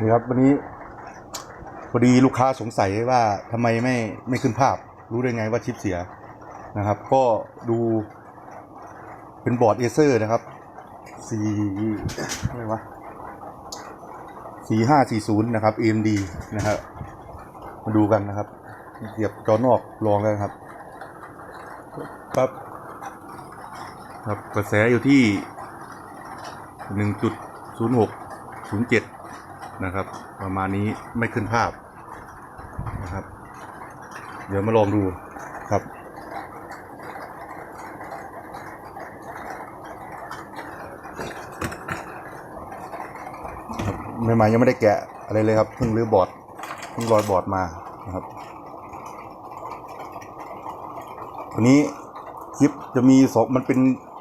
นี่ครับวันนี้พอดีลูกค้าสงสัยว่าทำไมไม่ไม่ขึ้นภาพ รู้ได้ไงว่าชิปเสียนะครับ ก็ดูเป็นบอร์ดเอเซอร์นะครับสี่อะไรวะสี่ห้าสี่ศูนย์นะครับ AMD นะครับมาดูกันนะครับเสียบจอนอกลองแล้วครับปั๊บครับกระแสอยู่ที่หนึ่งจุดศูนย์หกศูนย์เจ็ด นะครับ ประมาณนี้ไม่ขึ้นภาพนะครับ เดี๋ยวมาลองดูครับ ใหม่ๆยังไม่ได้แกะอะไรเลยครับเพิ่งรื้อบอร์ดเพิ่งรอยบอร์ดมานะครับทีนี้คลิปจะมีสองมันเป็น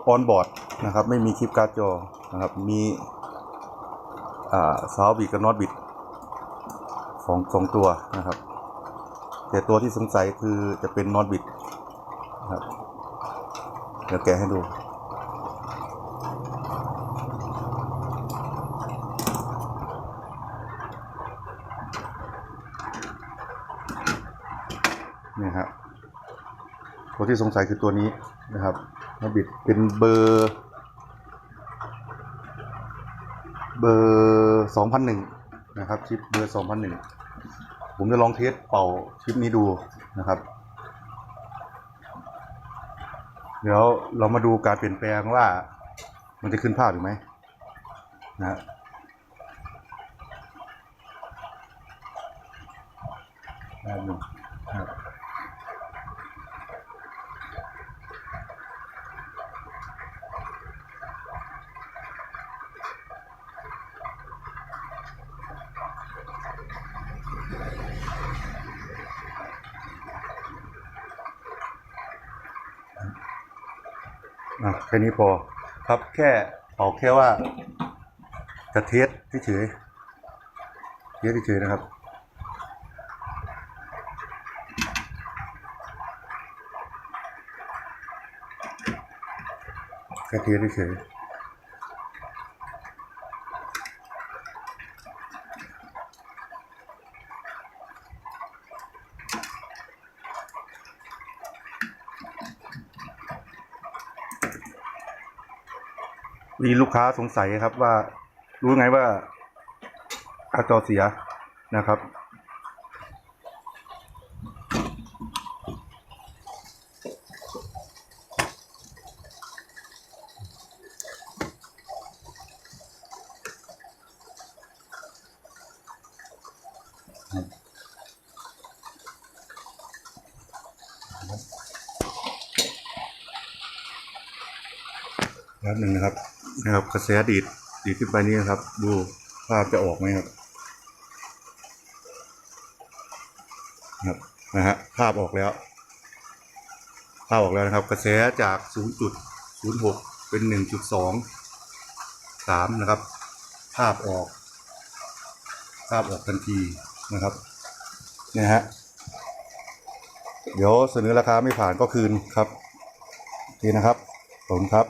ออนบอร์ดนะครับ ไม่มีคลิปการ์ดจอนะครับ มี อ่าซาวบิดกับน็อตบิดสองสองตัวนะครับ แต่ตัวที่สงสัยคือจะเป็นน็อตบิดนะครับเดี๋ยวแกะให้ดูนี่ครับตัวที่สงสัยคือตัวนี้นะครับน็อตบิดเป็นเบอร์ เบอร์สองพันหนึ่งนะครับชิปเบอร์สองพันหนึ่งผมจะลองเทสเป่าชิปนี้ดูนะครับ เดี๋ยวเรามาดูการเปลี่ยนแปลงว่ามันจะขึ้นภาพหรือไหมนะแป๊บนึงครับ อะแค่นี้พอครับแค่ออกแค่ว่าจะเทสเฉยเทสเฉยนะครับแค่เทสเฉย มีลูกค้าสงสัยครับว่า รู้ไงว่าการ์ดจอเสียนะครับ แป๊บหนึ่งนะครับ นะครับกระแสดีดดีดขึ้นไปนี่นะครับ ดูภาพจะออกไหมครับครับนะฮะภาพออกแล้ว ภาพออกแล้วนะครับ กระแสจาก 0.06 เป็น 1.2 3 นะครับ ภาพออก ภาพออกทันทีนะครับเนี่ยฮะเดี๋ยวเสนอราคาไม่ผ่านก็คืนครับโอเคนะครับขอบคุณครับ